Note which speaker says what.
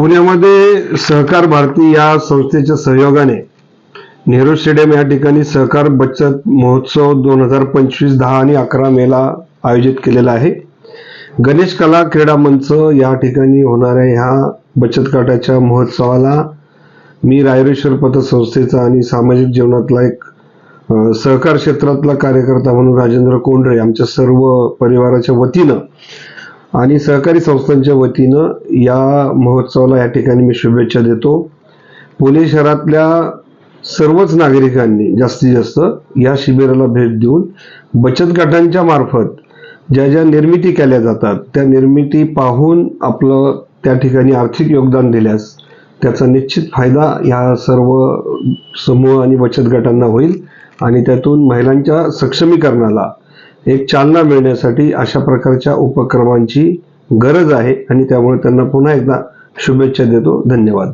Speaker 1: पुण्यामध्ये सहकार भारती या संस्थेच्या सहयोगाने नेहरू स्टेडियम या ठिकाणी सहकार बचत महोत्सव दोन हजार पंचवीस दहा आणि अकरा मेला आयोजित केलेला आहे. गणेश कला क्रीडा मंच या ठिकाणी होणाऱ्या ह्या बचत गटाच्या महोत्सवाला मी रायरेश्वर पतसंस्थेचा आणि सामाजिक जीवनातला एक सहकार क्षेत्रातला कार्यकर्ता म्हणून राजेंद्र कोंडरे आमच्या सर्व परिवाराच्या वतीनं आणि सहकारी संस्थांच्या वतीनं या महोत्सवाला या ठिकाणी मी शुभेच्छा देतो. पुणे शहरातल्या सर्वच नागरिकांनी जास्तीत जास्त या शिबिराला भेट देऊन बचत गटांच्या मार्फत ज्या ज्या निर्मिती केल्या जातात त्या निर्मिती पाहून आपलं त्या ठिकाणी आर्थिक योगदान दिल्यास त्याचा निश्चित फायदा या सर्व समूह आणि बचत गटांना होईल आणि त्यातून महिलांच्या सक्षमीकरणाला एक चालना मिळण्यासाठी अशा प्रकारच्या उपक्रमांची गरज आहे आणि त्यामुळे त्यांना पुन्हा एकदा शुभेच्छा देतो. धन्यवाद.